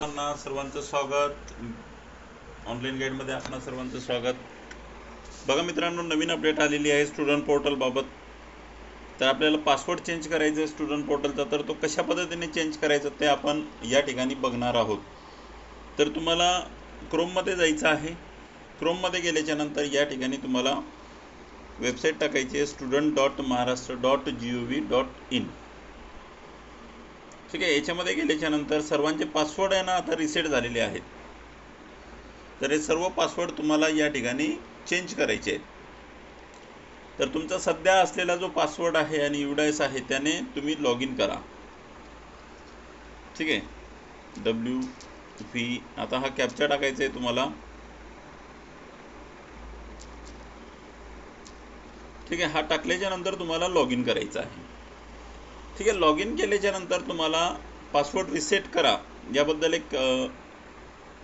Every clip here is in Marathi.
सर्वांना सर्वांचं स्वागत. ऑनलाईन गाईडमध्ये आपण सर्वांचं स्वागत. बघा मित्रांनो नवीन अपडेट आलेली आहे स्टुडंट पोर्टलबाबत तर आपल्याला पासवर्ड चेंज करायचं आहे स्टुडंट पोर्टलचा तर तो कशा पद्धतीने चेंज करायचा ते आपण या ठिकाणी बघणार आहोत. तर तुम्हाला क्रोममध्ये जायचं आहे. क्रोममध्ये गेल्याच्यानंतर या ठिकाणी तुम्हाला वेबसाईट टाकायची आहे student dot Maharashtra dot G O V dot in ठीक आहे याच्यामध्ये गेल्याच्यानंतर सर्वांचे पासवर्ड आहे ना आता रिसेट झालेले आहेत. तर हे सर्व पासवर्ड तुम्हाला या ठिकाणी चेंज करायचे आहेत. तर तुमचा सध्या असलेला जो पासवर्ड आहे आणि युडायस आहे त्याने तुम्ही लॉग इन करा. ठीक आहे? डब्ल्यू व्ही आता हा कॅप्चा टाकायचा आहे तुम्हाला. ठीक आहे हा टाकल्याच्या नंतर तुम्हाला लॉग इन करायचं आहे. ठीक आहे लॉग इन केल्याच्यानंतर तुम्हाला पासवर्ड रिसेट करा. याबद्दल एक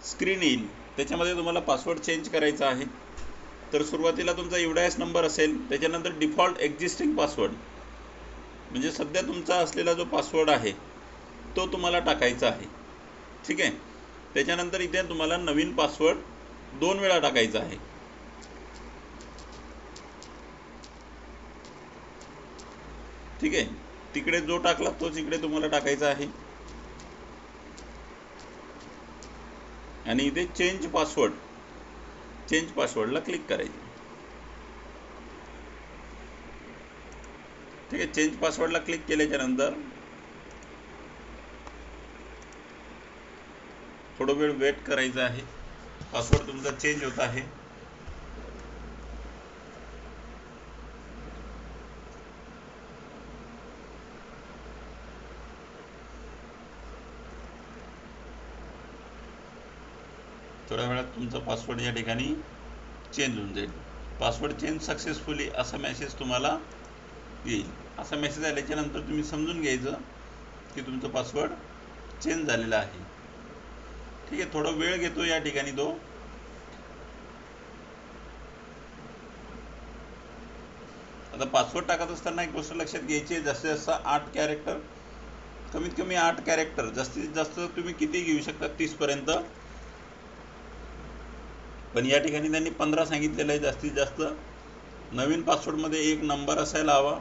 स्क्रीन येईल. त्याच्यामध्ये तुम्हाला पासवर्ड चेंज करायचा आहे. तर सुरुवातीला तुमचा युडायस नंबर असेल त्याच्यानंतर डिफॉल्ट एक्झिस्टिंग पासवर्ड म्हणजे सध्या तुमचा असलेला जो पासवर्ड आहे तो तुम्हाला टाकायचा आहे. ठीक आहे? त्याच्यानंतर इथे तुम्हाला नवीन पासवर्ड दोन वेळा टाकायचा आहे. ठीक आहे? तिकडे जो टाकला तोच इकडे तुम्हाला टाकायचा आहे. आणि इथे चेंज पासवर्ड चेंज पासवर्डला क्लिक करायचे. ठीक आहे चेंज पासवर्डला क्लिक केल्याच्यानंतर थोडं वेळ वेट करायचा आहे. पासवर्ड तुमचा चेंज होत आहे. थोड्या वेळात तुमचा पासवर्ड या ठिकाणी चेंज होऊन जाईल. पासवर्ड चेंज सक्सेसफुली असा मेसेज तुम्हाला येईल. असा मेसेज आल्याच्यानंतर तुम्ही समजून घ्यायचं की तुमचं पासवर्ड चेंज झालेला आहे. ठीक आहे थोडा वेळ घेतो या ठिकाणी तो. आता पासवर्ड टाकत असताना एक गोष्ट लक्षात घ्यायची आहे. जास्तीत जास्त आठ कॅरेक्टर कमीत कमी आठ कॅरेक्टर जास्तीत जास्त तुम्ही किती घेऊ शकता? तीसपर्यंत पण या ठिकाणी त्यांनी पंधरा सांगितलेलं आहे जास्तीत जास्त. नवीन पासवर्डमध्ये एक नंबर असायला हवा.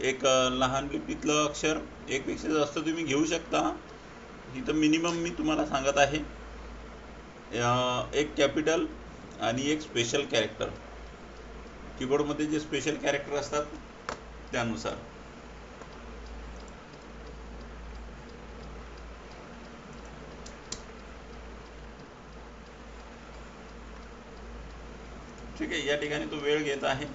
एक लहान लिपीतलं अक्षर. एकपेक्षा जास्त तुम्ही घेऊ शकता. इथं मिनिमम मी तुम्हाला सांगत आहे. एक कॅपिटल आणि एक स्पेशल कॅरेक्टर कीबोर्डमध्ये जे स्पेशल कॅरेक्टर असतात त्यानुसार. ठीक आहे या ठिकाणी तो वेळ घेत आहे.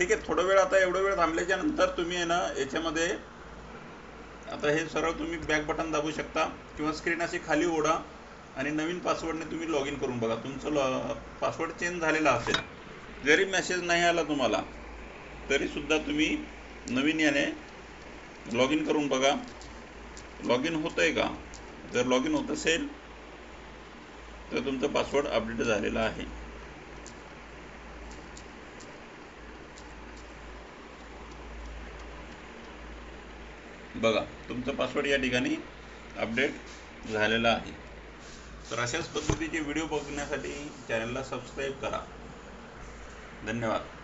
ठीक आहे थोडं वेळ आता एवढं वेळ थांबल्याच्या नंतर तुम्ही आहे ना याच्यामध्ये आता हे सरळ तुम्ही बॅक बटन दाबू शकता किंवा स्क्रीन अशी खाली ओढा आणि नवीन पासवर्डने तुम्ही लॉग इन करून बघा. तुमचं लॉ पासवर्ड चेंज झालेला असेल. जरी मेसेज नाही आला तुम्हाला तरीसुद्धा तुम्ही नवीन याने लॉग इन करून बघा. लॉग इन होतं आहे का? जर लॉग इन होत असेल तर तुमचा पासवर्ड अपडेट झालेला आहे. बघा तुमचा पासवर्ड या ठिकाणी अपडेट झालेला आहे. तर अशाच पद्धतीचे व्हिडिओ बघण्यासाठी चॅनलला सबस्क्राईब करा. धन्यवाद.